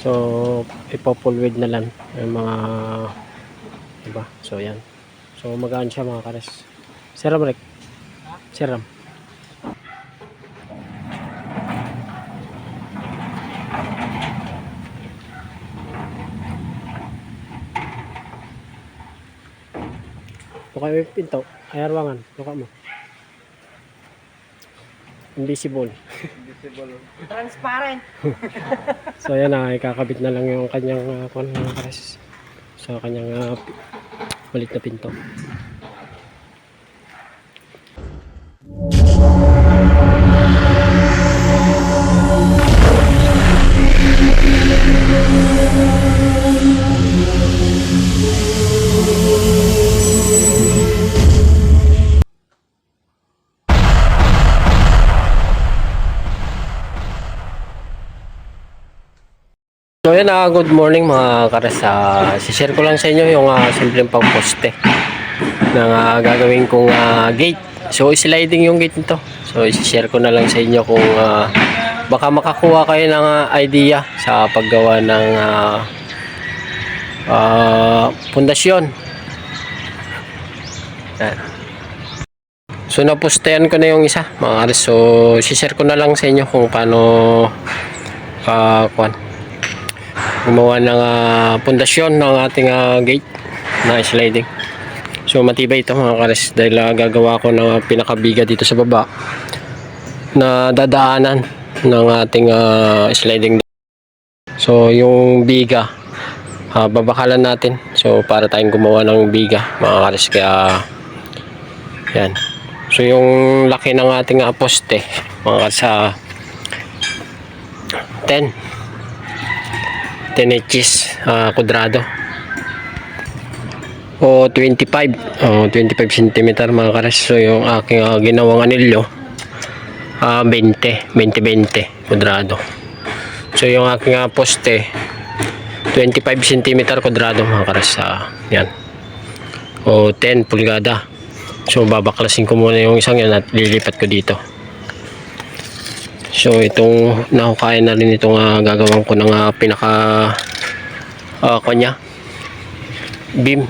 So, ipopulwid na lang yung mga iba. So, yan. So, magaan siya mga kares. Seram, Rick. Seram. Buka yung pinto. Ay, arwangan. Buka mo. Invisible. Transparent. So yan na, ikakabit na lang yung kanyang uh, kung ano kares. So kanyang uh, malit na pinto. So yan ah, good morning mga kares. Uh, share ko lang sa inyo yung uh, simpleng pagposte ng ah, gagawin kong ah, gate. So sliding yung gate nito. So i-share ko na lang sa inyo kung ah, baka makakuha kayo ng ah, idea sa paggawa ng ah, ah, pundasyon. Yan. So napostehan ko na yung isa mga kares. So share ko na lang sa inyo kung paano uh, kwan, gumawa ng ah, pundasyon ng ating ah, gate na sliding. So matibay ito mga kares dahil ah, gagawa ko ng ah, pinakabiga dito sa baba na dadaanan ng ating ah, sliding. So yung biga ah, babakalan natin. So para tayong gumawa ng biga mga kares kaya yan. So yung laki ng ating ah, poste mga kares sa 10 10 inches ah, kudrado o 25 o 25 cm mga kares so yung aking ah, ginawang anilyo ah 20 20 20 kudrado so yung aking ah, poste 25 cm kudrado mga kares ah, yan. O 10 pulgada. So babaklasin ko muna yung isang yan at lilipat ko dito So itong nahukayan na rin itong uh, gagawin ko ng uh, pinaka uh, kanya beam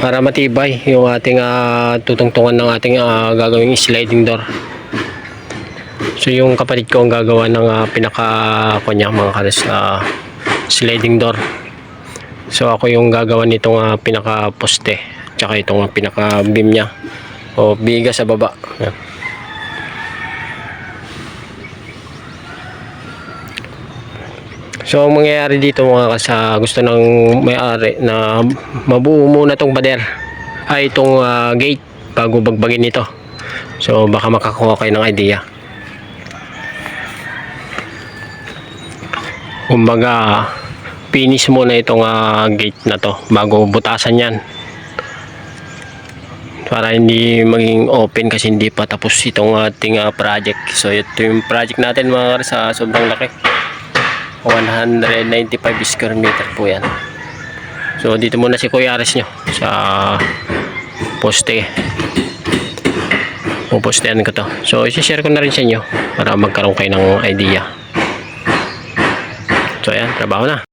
para matibay yung ating uh, tutungtungan ng ating uh, gagawing sliding door. So yung kapatid ko ang gagawa ng uh, pinaka kanya mga kares uh, sliding door. So ako yung gagawa nitong uh, pinaka poste tsaka itong uh, pinaka beam niya o biga sa baba. Yan. So ang mangyayari dito mga kasa gusto ng may-ari na mabuo muna tong pader ay itong ah, gate bago bagbagin ito. So baka makakuha kayo ng idea. Kumbaga finish muna itong ah, gate na to bago butasan yan. Para hindi maging open kasi hindi pa tapos itong ating ah, project. So ito yung project natin mga sa sobrang laki. 195 square meter po yan. So dito muna si Kuya Ares nyo sa poste. Pupostehan ko to. So isi-share ko na rin sa inyo para magkaroon kayo ng idea. So ayan trabaho na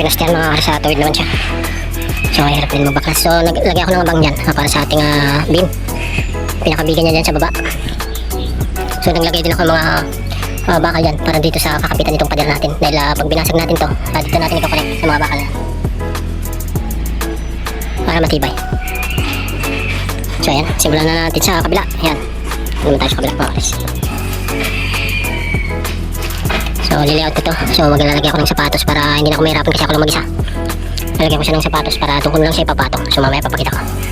pinastihan mga karis. Sa tuwid naman siya. So, hirap din magbaklas. So, naglagay ako ng abang dyan ah, para sa ating ah, beam. Pinakabigan niya dyan sa baba. So, naglagay din ako ng mga ah, bakal dyan para dito sa kakapitan nitong pader natin. Dahil ah, pag binasag natin to, ah, dito natin connect sa mga bakal. Para matibay. So, ayan. Simulan na natin sa kabila. Ayan. Naman tayo sa kabila mga karis. So, liliout ko to. So, maglalagay ako ng sapatos para hindi na ako mahirapan kasi ako lang mag-isa. Lalagyan ko siya ng sapatos para doon ko lang siya ipapatong. So, mamaya papakita ko.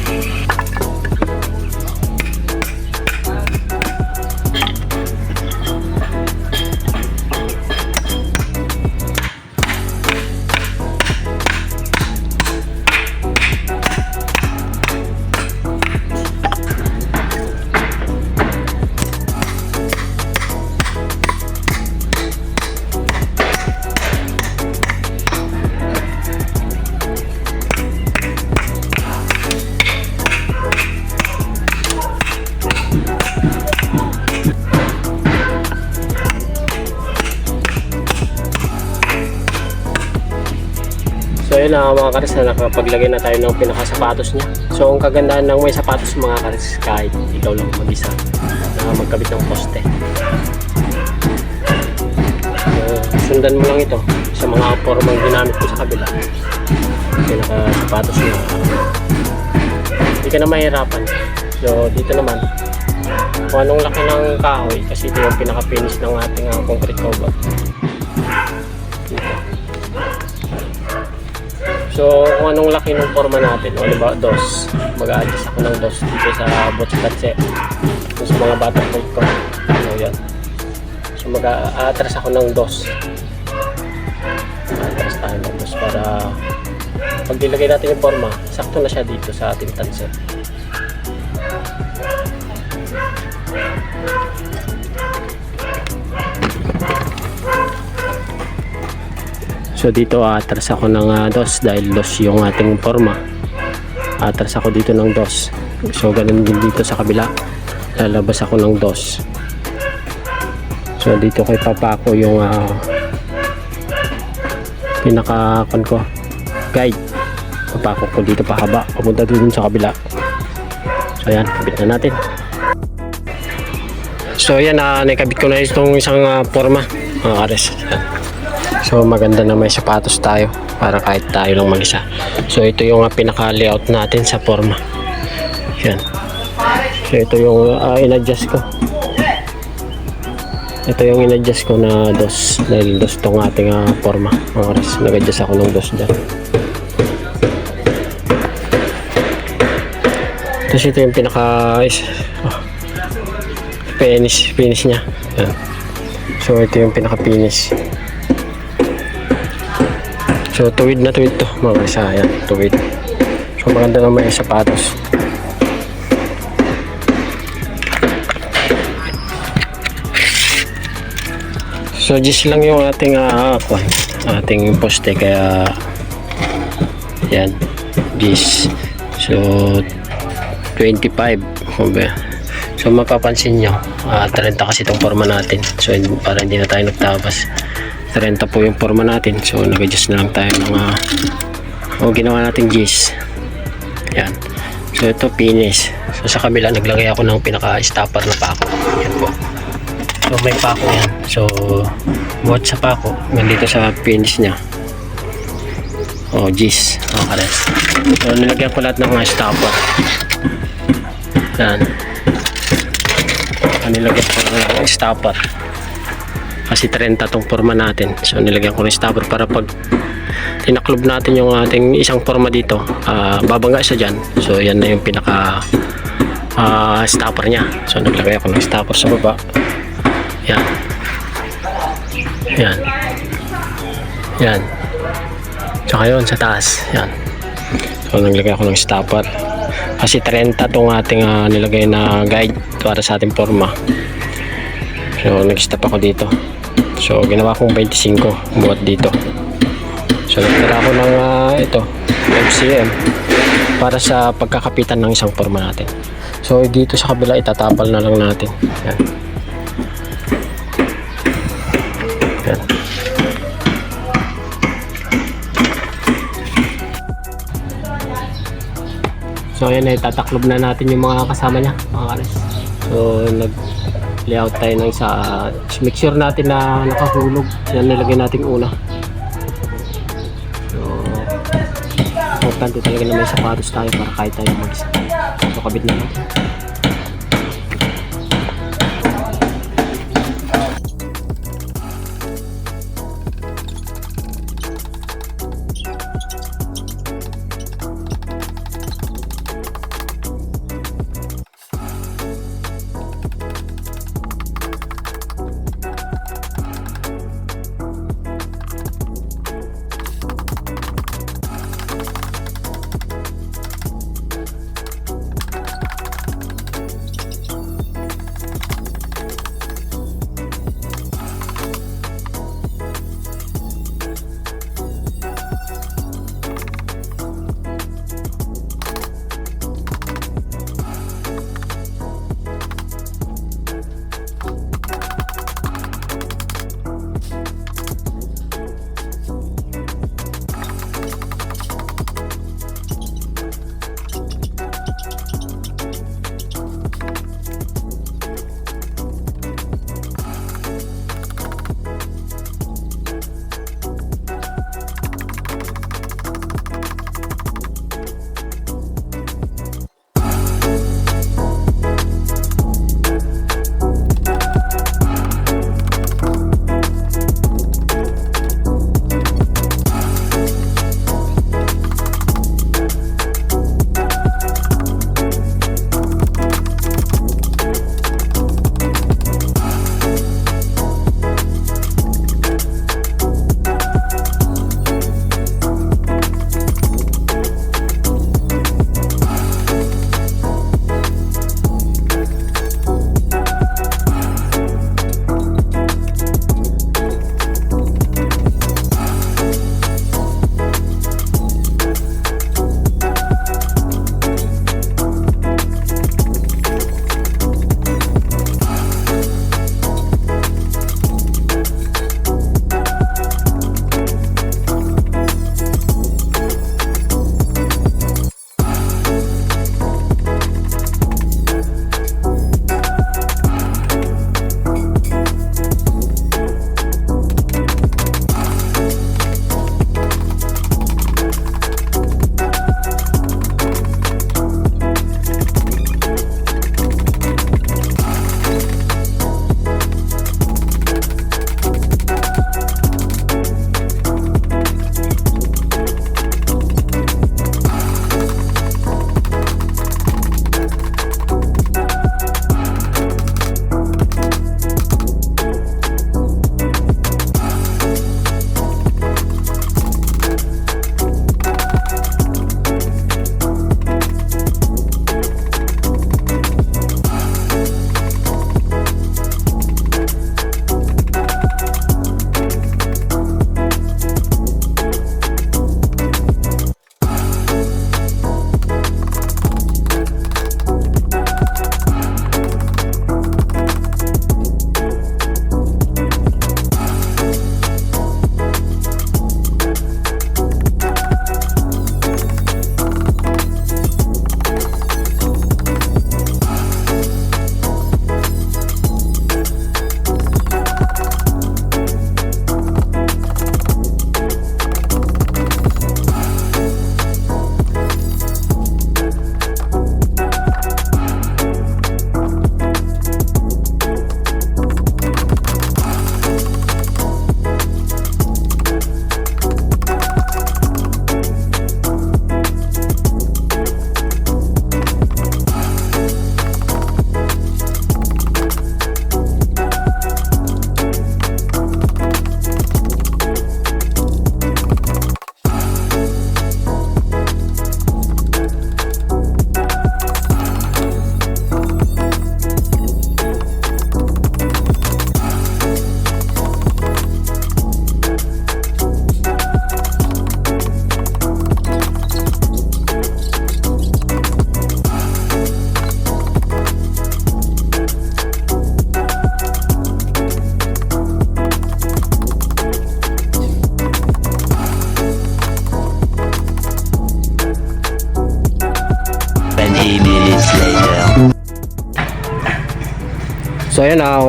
Mga karis na nakapaglagay na tayo ng pinakasapatos niya. So ang kagandahan ng may sapatos mga karis kahit ikaw lang mag-isa na magkabit ng poste. So, sundan mo lang ito sa mga formang ginamit ko sa kabila. Pinakasapatos niya. Hindi ka na mahirapan. So dito naman kung anong laki ng kahoy kasi ito yung pinaka-finish ng ating ah, concrete cover. So, kung anong laki ng forma natin, o diba, dos, mag-a-adjust ako ng dos dito sa bots katse. Dito sa mga batang ko. So, yan. So, mag-a-atras ako ng dos. Atras tayo ng dos para pag nilagay natin yung forma, sakto na siya dito sa ating tanse. So dito atras ako ng ah, dos dahil dos yung ating forma. Atras ako dito ng dos. So ganun din dito sa kabila. Lalabas ako ng dos. So dito ko ipapako yung ah, pinaka kon ko guide. Papako ko dito pahaba. Pumunta dun sa kabila. So yan, kabit na natin. So yan, uh, nakabit ko na itong isang ah, forma. Mga kares. So maganda na may sapatos tayo para kahit tayo lang mag-isa. So ito yung uh, pinaka-layout natin sa forma. Yan. So ito yung uh, in-adjust ko. Ito yung in-adjust ko na dos dahil dos tong ating uh, forma. Mga oras, nag-adjust ako ng dos dyan. Tapos ito yung pinaka oh, finish, finish niya. Yan. So ito yung pinaka finish. So tuwid na tuwid to mga isa yan, tuwid. So maganda naman yung sapatos. So just lang yung ating uh, ating poste kaya yan just so 25 kumbaga. So mapapansin nyo, ah, 30 kasi itong forma natin. So para hindi na tayo nagtabas. 30 po yung forma natin. So nag-adjust na lang tayo ng uh, o ginawa natin gis. Yan. So ito finish. So sa kabila naglagay ako ng pinaka-stopper na pako. Yan po. So may pako yan. So buhat sa pako, nandito sa finish niya. O gis. O kares. So nilagyan ko lahat ng mga stopper. Yan. Nilagyan ko ng stopper kasi 30 tong forma natin. So nilagyan ko ng stopper para pag tinaklob natin yung ating isang forma dito ah, babangga siya dyan. So yan na yung pinaka ah, stopper nya so naglagay ako ng stopper sa baba. Yan. Yan. Yan. Tsaka yun sa taas. Yan. So naglagay ako ng stopper. Kasi 30 tong ating ah, nilagay na guide para sa ating forma. So, nag-stop ako dito so ginawa kong 25 buhat dito. So nagtala ko ng uh, ito MCM para sa pagkakapitan ng isang forma natin. So dito sa kabila itatapal na lang natin. Yan. Yan. So ayan eh, ay tataklob na natin yung mga kasama niya mga kares. So nag layout tayo ng isa. Make sure natin na nakahulog. Yan nilagay natin una. So importante talaga na may sapatos tayo para kahit tayo mag-isa. So kabit na natin.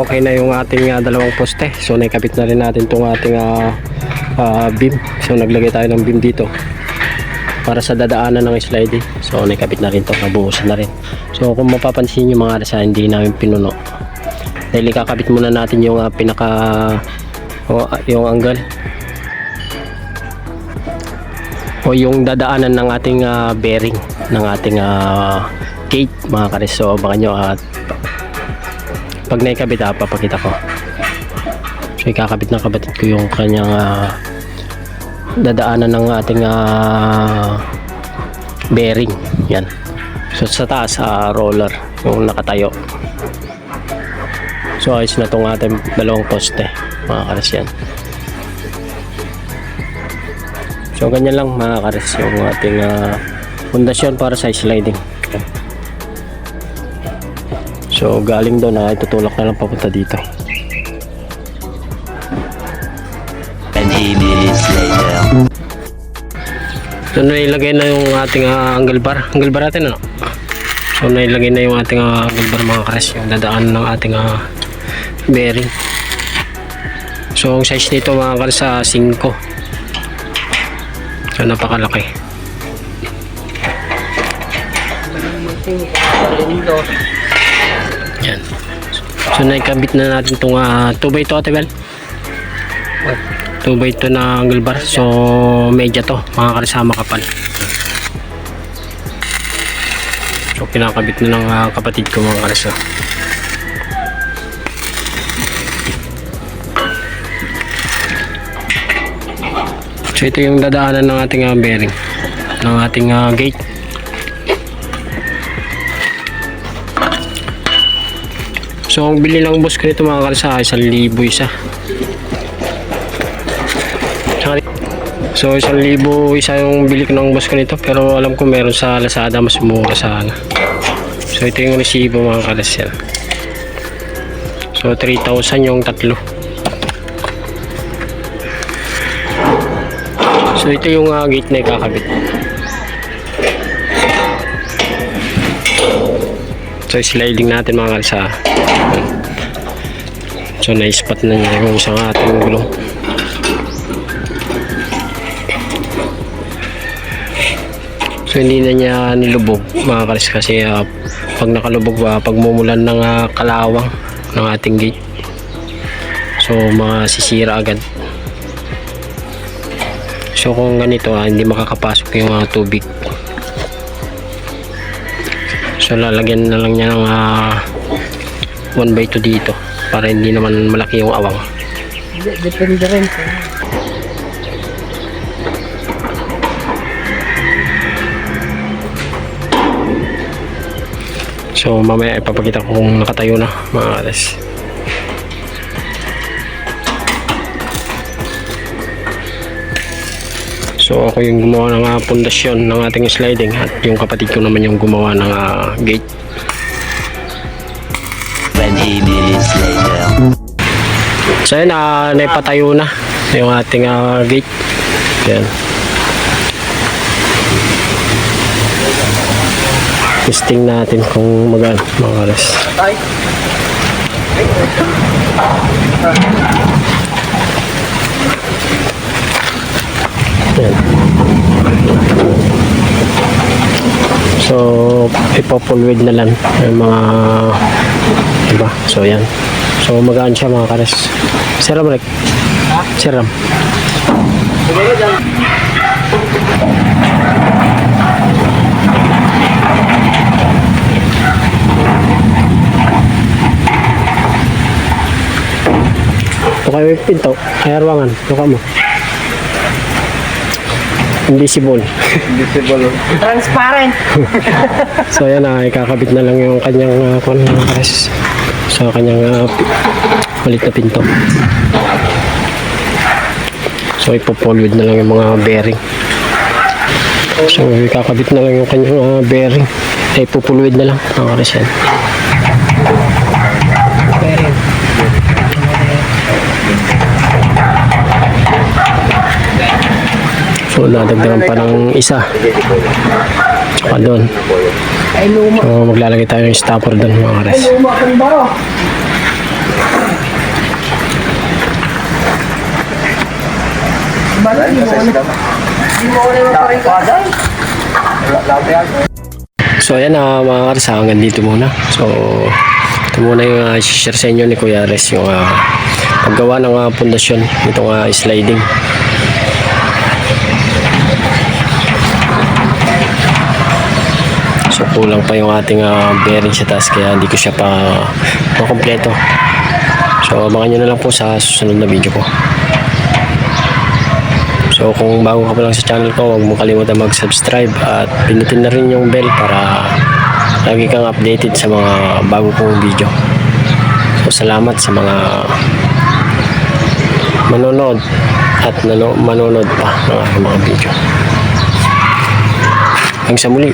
Okay na yung ating ah, dalawang poste. So naikabit na rin natin itong ating ah, ah, beam. So naglagay tayo ng beam dito para sa dadaanan ng sliding. So naikabit na rin to, nabuhusan na rin. So kung mapapansin nyo mga arasa, hindi namin pinuno. Dahil ikakabit muna natin yung ah, pinaka ah, yung angle o yung dadaanan ng ating ah, bearing ng ating ah, gate mga kares. So abangan nyo at pag naikabit ah, papakita ko. So ikakabit ng kabatid ko yung kanyang ah, dadaanan ng ating ah, bearing. Yan. So sa taas ah, roller yung nakatayo. So ayos na tong ating dalawang poste mga kares yan. So ganyan lang mga kares yung ating ah, pundasyon para sa sliding. So galing doon na itutulak na lang papunta dito. 20 minutes later. So nailagay na yung ating uh, angle bar. Angle bar natin ano? So nailagay na yung ating uh, angle bar mga kares. Yung dadaan ng ating ah, bearing. So ang size nito mga kares sa 5. So napakalaki. Yan. So naikabit na natin itong 2 by 2 ate Bel. 2 by 2 na angle bar. So medya to, mga karisama kapal. So kinakabit na ng ah, kapatid ko mga karisa. So ito yung dadaanan ng ating ah, bearing ng ating ah, gate. So ang bili ng boss ko nito mga karisa ay 1,000 isa. So isang libo isa yung bili ko ng boss ko nito pero alam ko meron sa Lazada mas mura sana. So ito yung resibo mga kalas yan. So 3,000 yung tatlo. So ito yung ah, gate na ikakabit. So sliding natin mga kalsa. So na-spot na niya yung isang ating gulong. So hindi na niya nilubog mga kalis kasi ah, pag nakalubog ba pagmumulan ng ah, kalawang ng ating gate. So mga sisira agad. So kung ganito ah, hindi makakapasok yung ah, tubig. So lalagyan na lang niya ng 1 by 2 dito para hindi naman malaki yung awang. Depende rin. So mamaya ipapakita ko kung nakatayo na mga kalis. So ako yung gumawa ng ah, pundasyon ng ating sliding at yung kapatid ko naman yung gumawa ng ah, gate. 20 minutes later. So yun, uh, naipatayo na yung ating ah, gate. Yan. Testing natin kung magano mga kalis. Yan. So, ipopulwid na lang yung mga iba. So, yan. So, magaan siya mga kares. Seram, Rick. Seram. Ito kayo yung pinto. Ay, arwangan. Luka mo. Invisible. Transparent. So ayan na, ikakabit na lang yung kanyang uh, kung ano sa kanyang uh, pi- malit na pinto. So ipopolwid na lang yung mga bearing. So ikakabit na lang yung kanyang uh, bearing. Ay ipopolwid na lang mga kares yan. nadagdagan pa ng isa. Tsaka doon. So maglalagay tayo ng stopper doon mga kares. So ayan uh, mga kares ah, hanggang dito muna. So ito muna yung uh, share sa inyo ni Kuya Res yung uh, paggawa ng uh, pundasyon. Itong uh, sliding. Kulang pa yung ating ah, bearing sa taas kaya hindi ko siya pa makompleto. So abangan nyo na lang po sa susunod na video ko. So kung bago ka pa lang sa channel ko, huwag mo kalimutan mag-subscribe at pinutin na rin yung bell para lagi kang updated sa mga bago kong video. So salamat sa mga manonood at nano, manonood pa ng mga video. Hanggang sa muli.